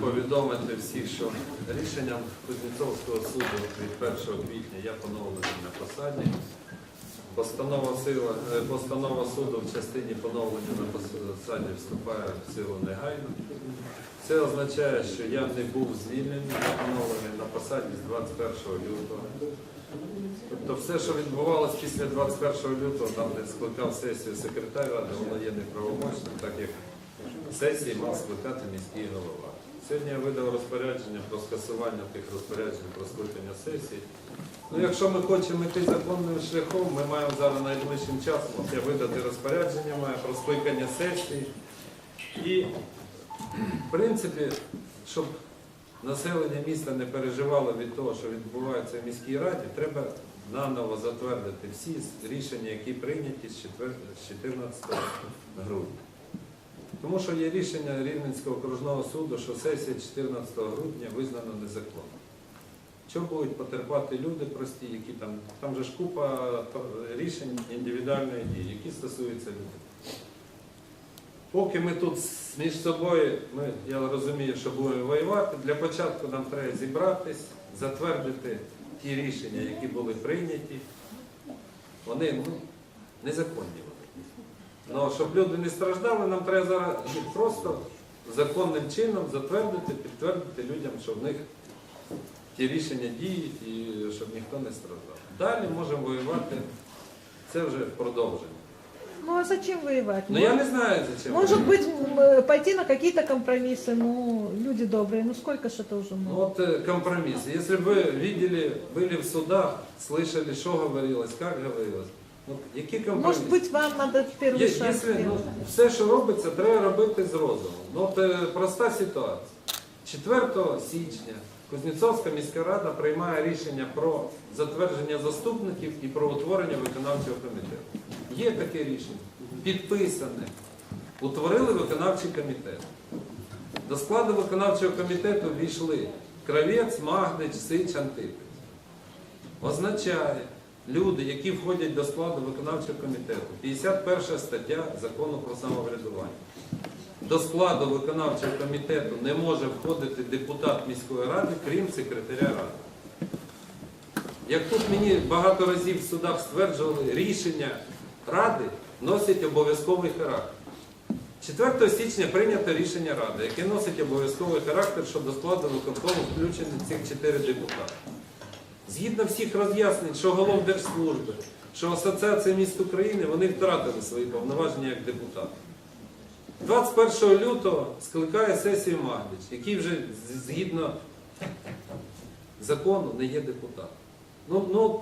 повідомити всіх, що рішенням Кузнєцовського суду від 1 квітня я поновлений на посаді. Постанова, сила, е, постанова суду в частині поновлення на посаді вступає в силу негайно. Це означає, що я не був звільнений, я поновлений на посаді з 21 лютого. Тобто все, що відбувалося після 21 лютого, там де скликав сесію секретар ради, воно є неправомочним, так як сесії мав скликати міський голова. Сьогодні я видав розпорядження про скасування тих розпоряджень про скликання сесії. Ну, якщо ми хочемо йти законним шляхом, ми маємо зараз найближчим часом от я видати розпорядження маю про скликання сесії. І, в принципі, щоб населення міста не переживало від того, що відбувається в міській раді, треба наново затвердити всі рішення, які прийняті з 4 з 14 грудня. Тому що є рішення Рівненського окружного суду, що сесія 14 грудня визнана незаконною. Що будуть потерпати люди прості, які там, там же ж купа рішень індивідуальної дії, які стосуються людей. Поки ми тут між собою, ми, я розумію, що будемо воювати, для початку нам треба зібратись, затвердити ті рішення, які були прийняті. Вони ну, незаконні. вони. Ну, щоб люди не страждали, нам треба зараз їх просто законним чином затвердити, підтвердити людям, що в них ті рішення діють і щоб ніхто не страждав. Далі можемо воювати, це вже продовження. Ну а зачем воевать? Ну я не знаю, зачем. Может воювати. быть, м, пойти на какие-то компромиссы, ну, люди добрые, ну сколько ж это уже Ну, можно? вот э, компромисс. Если бы вы видели, были в судах, слышали, что говорилось, как говорилось, ну, які? Может быть, вам надо первый Є- шаг якщо, ну, сделать? все, що робиться, треба робити з розумом. Ну, от, е, проста ситуація. 4 січня Кузнєцовська міська рада приймає рішення про затвердження заступників і про утворення виконавчого комітету. Є таке рішення. Підписане. Утворили виконавчий комітет. До складу виконавчого комітету війшли Кравець, Магдич, Сич, Антипець. Означає, люди, які входять до складу виконавчого комітету, 51 стаття закону про самоврядування. До складу виконавчого комітету не може входити депутат міської ради, крім секретаря ради. Як тут мені багато разів в судах стверджували, рішення ради носять обов'язковий характер. 4 січня прийнято рішення Ради, яке носить обов'язковий характер, що до складу виконкому включені цих 4 депутати. Згідно всіх роз'яснень, що голов держслужби, що Асоціація міст України, вони втратили свої повноваження як депутати. 21 лютого скликає сесію Магдич, який вже згідно закону не є депутатом. Ну, ну,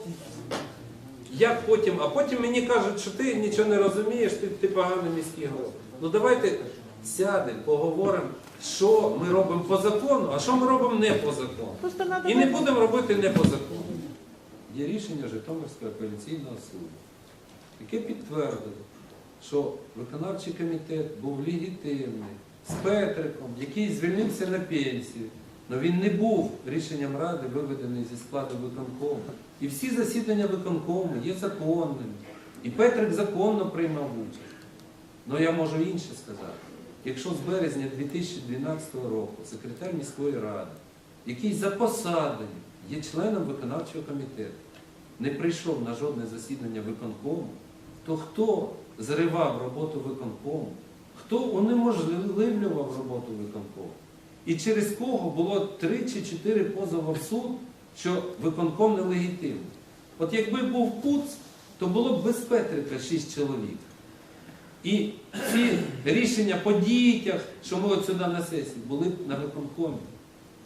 як потім, а потім мені кажуть, що ти нічого не розумієш, ти, ти поганий міський голова. Ну давайте сядемо, поговоримо, що ми робимо по закону, а що ми робимо не по закону. І не будемо робити не по закону. Є рішення Житомирського апеляційного суду, яке підтвердило, що виконавчий комітет був легітимний, з Петриком, який звільнився на пенсію. але він не був рішенням ради виведений зі складу виконкому. І всі засідання виконкому є законними. І Петрик законно приймав участь. Ну я можу інше сказати. Якщо з березня 2012 року секретар міської ради, який за посадою є членом виконавчого комітету, не прийшов на жодне засідання виконкому, то хто зривав роботу виконкому, хто унеможливлював роботу виконкому? І через кого було три чи чотири позови в суд, що виконком нелегітимний. От якби був ПУЦ, то було б без Петрика шість чоловік. І ці рішення по дітях, що ми от сюди на сесії, були на виконкомі.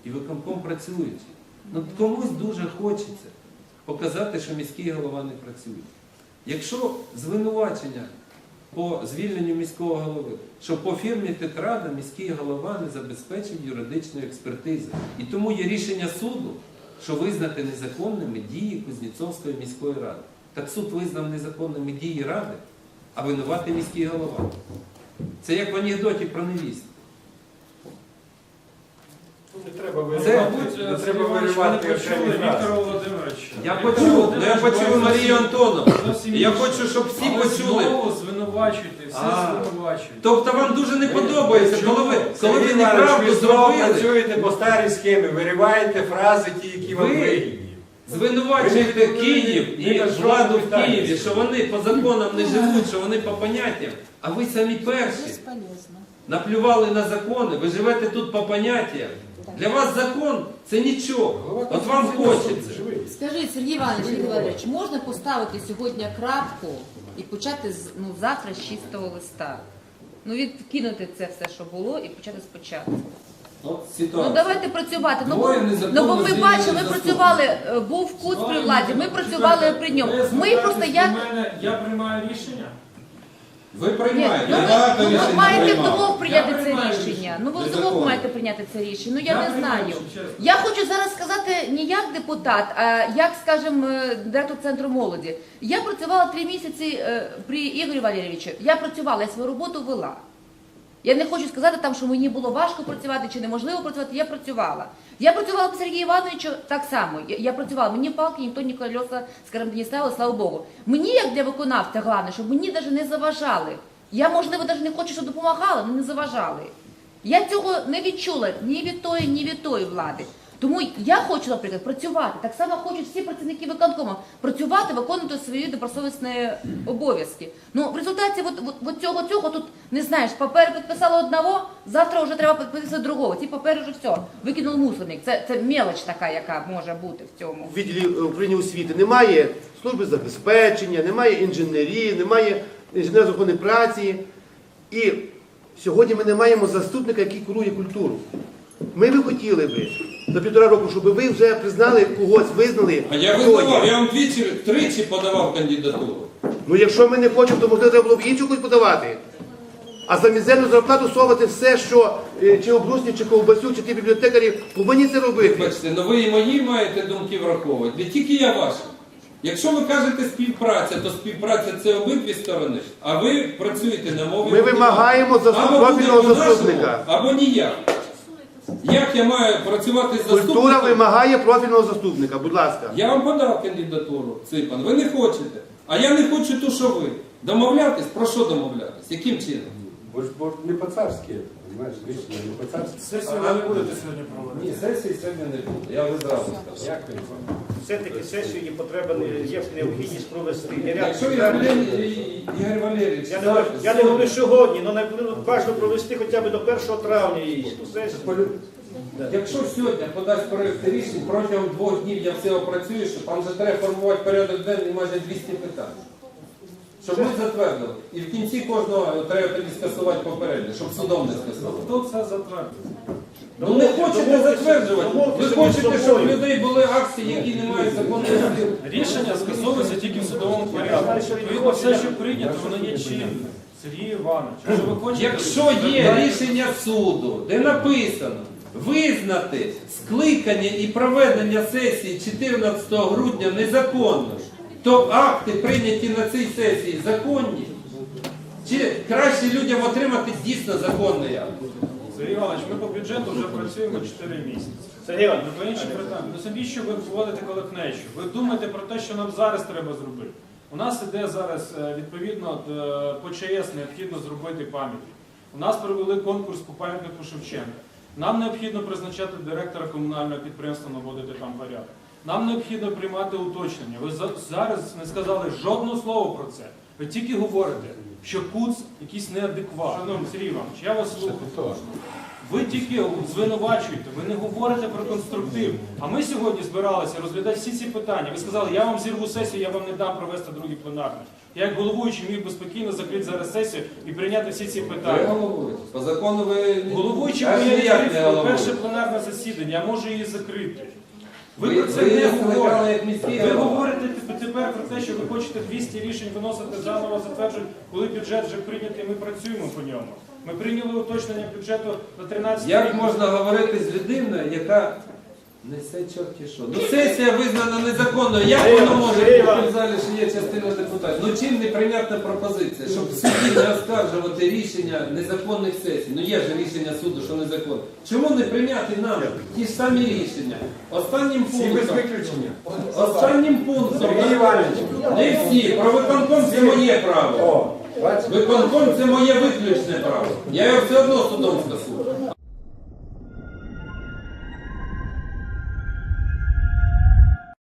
І виконком працюючи. Ну комусь дуже хочеться показати, що міський голова не працює. Якщо звинувачення по звільненню міського голови, що по фірмі Тетрада міський голова не забезпечив юридичної експертизи. І тому є рішення суду, що визнати незаконними дії Кузнєцовської міської ради. Так суд визнав незаконними дії ради, а винуватий міський голова. Це як в анекдоті про невістку. Не треба Це, виривати, не треба Іванович, виривати почули окремі фрази. Володимировича. Я почув, ну, я почув Марію Антоновну. Я хочу, щоб всі Але почули. знову звинувачуєте, все А. звинувачуєте. Тобто вам дуже не подобається, коли ви, коли ви Сергій Іванович, неправду ви знову зробили, працюєте по старій схемі, вириваєте фрази ті, які вам Ви- вигідні. Звинувачуєте Київ і владу в. Києві, що вони по законам не живуть, що вони по поняттям, а ви самі перші наплювали на закони, ви живете тут по поняттям. Для вас закон це нічого. От вам хочеться. Скажіть, Сергій Іванович, Валерійович, можна поставити сьогодні крапку і почати з ну завтра з чистого листа? Ну відкинути це все, що було, і почати спочатку. От Ну ситуація. давайте працювати. Ну, Двоє бо- незаконно ну бо ми звільнених бачили, ми працювали, е, був кут при владі, ми працювали при ньому. Ми просто як Мене, я приймаю рішення. Ви Ні, приймаєте. ну, Я ви, ну, ви рішень маєте приймав. вдвох прийняти Я це приймаю рішення. рішення. Ну ви Незаконно. вдвох маєте прийняти це рішення. Ну я, не приймаю знаю. чесно. Я хочу зараз сказати не як депутат, а як, скажімо, е, директор центру молоді. Я працювала три місяці е, при Ігорі Валерійовичу. Я працювала, я свою роботу вела. Я не хочу сказати там, що мені було важко працювати чи неможливо працювати. Я працювала. Я працювала по Сергію Івановичу так само. Я, я працювала. Мені палки ніхто ні колеса, скажімо, не ставили, слава Богу. Мені, як для виконавця, головне, щоб мені навіть не заважали. Я, можливо, навіть не хочу, щоб допомагала, але не заважали. Я цього не відчула ні від тої, ні від тої влади. Тому я хочу, наприклад, працювати. Так само хочуть всі працівники виконкому працювати, виконувати свої добросовісні обов'язки. Ну в результаті от, цього цього тут не знаєш, папер підписали одного, завтра вже треба підписати другого. Ті папери вже все, викинув мусорник. Це, це мелоч така, яка може бути в цьому. в відділі е, управління освіти немає служби забезпечення, немає інженерії, немає інженерної законної праці. І сьогодні ми не маємо заступника, який курує культуру. Ми би хотіли би за півтора року, щоб ви вже признали когось, визнали. А я хто визнавав, є. я вам двічі, тричі подавав кандидатуру. Ну якщо ми не хочемо, то можливо треба було б іншу когось подавати. А за мізерну зарплату совати все, що е, чи обрусні, чи ковбасю, чи ті бібліотекарі повинні це робити. Бачите, ну ви і мої маєте думки враховувати, не тільки я ваші. Якщо ви кажете співпраця, то співпраця це обидві сторони, а ви працюєте на мові. Ми вимагаємо профільного заступника. Або ніяк. Як я маю працювати з Культура заступником? вимагає профільного заступника, будь ласка. Я вам подав кандидатуру, Ципан, ви не хочете. А я не хочу ту, що ви. Домовлятись? Про що домовлятись? Яким чином? Бо ж бо ж не по-царськи, розумієш, рішення не по-царськи. Сесію ви не будете сьогодні проводити. Ні, сесії сьогодні не буде. Я ви зразу сказав. Дякую вам. Все-таки сесію є потреба, є необхідність провести. Ряд Якщо. Ігор Валерій- Ігор Валерійович, Я не, говорю- я не говорю сьогодні, але ну, важливо провести хоча б до 1 травня її. ту сесію. Якщо сьогодні подасть проєкт рішень, протягом двох днів я все опрацюю, що там вже треба формувати порядок денний майже 200 питань. Щоб ми затвердили. І в кінці кожного треба тоді скасувати попередньо, щоб судом не скасували. Хто це затвердив? Ну не хочете затверджувати. Ви хочете, щоб у людей були акції, які не мають законної сили. Рішення скасовується тільки в судовому порядку. Відповідно, все, що прийнято, воно є чинним. Сергій Іванович, якщо ви хочете... Якщо є рішення суду, де написано визнати скликання і проведення сесії 14 грудня незаконно, то акти прийняті на цій сесії законні, чи краще людям отримати дійсно законний акт? Сергій Іванович, ми по бюджету вже працюємо 4 місяці. Сергій Іванович, Ну, по іншим питанням. Ну собі що ви вводите колокнечу? Ви думаєте про те, що нам зараз треба зробити. У нас іде зараз е, відповідно е, по ЧАЕС необхідно зробити пам'ятник. У нас провели конкурс по пам'ятнику Шевченка. Нам необхідно призначати директора комунального підприємства, наводити там порядок. Нам необхідно приймати уточнення. Ви зараз не сказали жодного слова про це. Ви тільки говорите, що КУЦ якийсь неадекват. Шановний Сергій Іванович, я вас слухаю. Ви тільки звинувачуєте, ви не говорите про конструктив. А ми сьогодні збиралися розглядати всі ці питання. Ви сказали, я вам зірву сесію, я вам не дам провести другий пленарний. Я як головуючий міг би спокійно закрити зараз сесію і прийняти всі ці Ви питання. головуєте. По закону ви Головуючий Аж моє ніяк не перше головуєте. пленарне засідання, я можу її закрити. Ви, про це не говорите. як Ви говорите тепер про те, що ви хочете 200 рішень виносити заново затверджувати, коли бюджет вже прийнятий, ми працюємо по ньому. Ми прийняли уточнення бюджету на 13 Як рік. можна говорити з людиною, яка Несе чорті що. Ну сесія визнана незаконною. Як воно може бути в залі, що є частина депутатів? Ну чим неприйнятна пропозиція? Щоб в суді не оскаржувати рішення незаконних сесій. Ну є ж рішення суду, що незаконне. Чому не прийняти нам ті ж самі рішення? Останнім пунктом. Останнім пунктом. Сергій Іванович. Не всі. Про виконком це моє право. Виконком це моє виключне право. Я його все одно судом скасую.